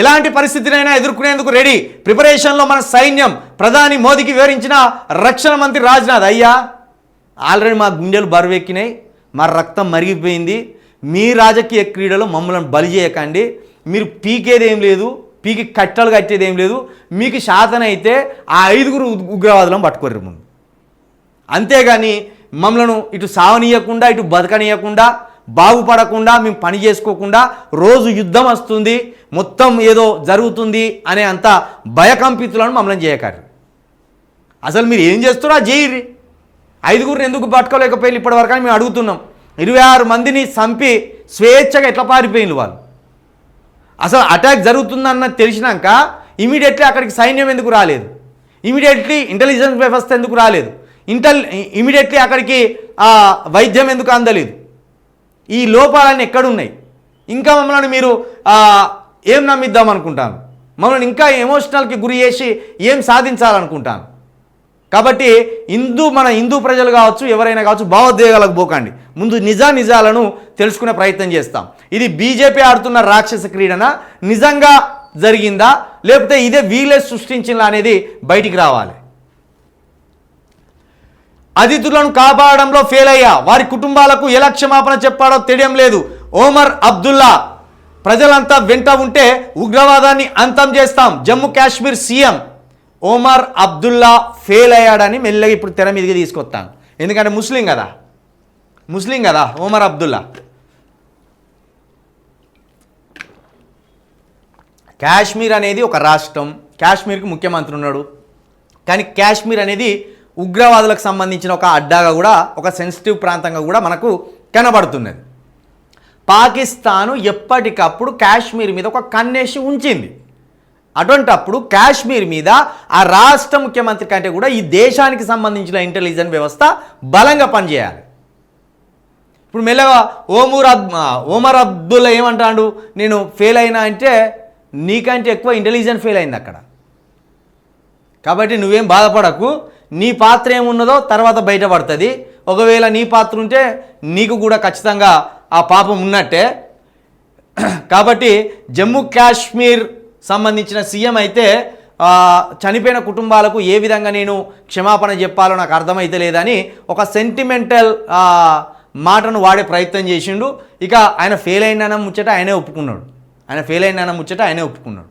ఎలాంటి పరిస్థితినైనా ఎదుర్కొనేందుకు రెడీ. ప్రిపరేషన్లో మన సైన్యం ప్రధాని మోదీకి వివరించిన రక్షణ మంత్రి రాజ్నాథ్. అయ్యా ఆల్రెడీ మా గుండెలు బరువెక్కినాయి మా రక్తం మరిగిపోయింది. మీ రాజకీయ క్రీడలు మమ్మల్ని బలి చేయకండి. మీరు పీకేది ఏం లేదు పీకి కట్టలు కట్టేది ఏం లేదు. మీకు శాతన అయితే ఆ ఐదుగురు ఉగ్రవాదులను పట్టుకోరు ముందు. అంతేగాని మమ్మలను ఇటు సావనీయకుండా ఇటు బతకనీయకుండా బాగుపడకుండా మేము పని చేసుకోకుండా రోజు యుద్ధం వస్తుంది మొత్తం ఏదో జరుగుతుంది అనే అంత భయకంపితులను మమ్మల్ని చేయకారు అసలు మీరు ఏం చేస్తారో అది ఐదుగురిని ఎందుకు పట్టుకోలేకపోయి ఇప్పటి వరకు అని మేము అడుగుతున్నాం. ఇరవై ఆరు మందిని చంపి స్వేచ్ఛగా ఎట్లా పారిపోయింది వాళ్ళు? అసలు అటాక్ జరుగుతుందన్న తెలిసినాక ఇమీడియట్లీ అక్కడికి సైన్యం ఎందుకు రాలేదు? ఇమీడియట్లీ ఇంటెలిజెన్స్ వ్యవస్థ ఎందుకు రాలేదు? ఇంటల్ ఇమీడియట్లీ అక్కడికి వైద్యం ఎందుకు అందలేదు? ఈ లోపాలన్నీ ఎక్కడున్నాయి? ఇంకా మమ్మల్ని మీరు ఏం నమ్మిద్దాం అనుకుంటాను మమ్మల్ని ఇంకా ఎమోషనల్కి గురి చేసి ఏం సాధించాలనుకుంటాను కాబట్టి హిందూ మన హిందూ ప్రజలు కావచ్చు ఎవరైనా కావచ్చు భావోద్వేగాలకు పోకండి. ముందు నిజా నిజాలను తెలుసుకునే ప్రయత్నం చేస్తాం. ఇది బీజేపీ ఆడుతున్న రాక్షస క్రీడన? నిజంగా జరిగిందా? లేకపోతే ఇదే వీలే సృష్టించిందా అనేది బయటికి రావాలి. అతిథులను కాపాడడంలో ఫెయిల్ అయ్యా. వారి కుటుంబాలకు ఎలా క్షమాపణ చెప్పాడో తెలియడం లేదు. ఓమర్ అబ్దుల్లా ప్రజలంతా వెంట ఉంటే ఉగ్రవాదాన్ని అంతం చేస్తాం. జమ్మూ కాశ్మీర్ సీఎం ఓమర్ అబ్దుల్లా ఫెయిల్ అయ్యాడని మెల్లగా ఇప్పుడు తెర మీదకి తీసుకొస్తాను. ఎందుకంటే ముస్లిం కదా. ముస్లిం కదా ఓమర్ అబ్దుల్లా. కాశ్మీర్ అనేది ఒక రాష్ట్రం. కాశ్మీర్కి ముఖ్యమంత్రి ఉన్నాడు. కానీ కాశ్మీర్ అనేది ఉగ్రవాదులకు సంబంధించిన ఒక అడ్డాగా కూడా ఒక సెన్సిటివ్ ప్రాంతంగా కూడా మనకు కనబడుతున్నది. పాకిస్తాను ఎప్పటికప్పుడు కాశ్మీర్ మీద ఒక కన్నేసి ఉంచింది. అటువంటప్పుడు కాశ్మీర్ మీద ఆ రాష్ట్ర ముఖ్యమంత్రి కంటే కూడా ఈ దేశానికి సంబంధించిన ఇంటెలిజెన్స్ వ్యవస్థ బలంగా పనిచేయాలి. ఇప్పుడు మెల్లగా ఓమూర్ అబ్ ఓమర్ అబ్దుల్లా ఏమంటాడు? నేను ఫెయిల్ అయినా అంటే నీకంటే ఎక్కువ ఇంటెలిజెన్స్ ఫెయిల్ అయింది అక్కడ. కాబట్టి నువ్వేం బాధపడకు. నీ పాత్ర ఏమున్నదో తర్వాత బయటపడుతుంది. ఒకవేళ నీ పాత్ర ఉంటే నీకు కూడా ఖచ్చితంగా ఆ పాపం ఉన్నట్టే. కాబట్టి జమ్మూ కాశ్మీర్ సంబంధించిన సీఎం అయితే చనిపోయిన కుటుంబాలకు ఏ విధంగా నేను క్షమాపణ చెప్పాలో నాకు అర్థమైతే లేదని ఒక సెంటిమెంటల్ మాటను వాడే ప్రయత్నం చేసిండు. ఇక ఆయన ఫెయిల్ అయిందన్న ముచ్చట ఆయనే ఒప్పుకున్నాడు. ఆయన ఫెయిల్ అయిందన్న ముచ్చట ఆయనే ఒప్పుకున్నాడు.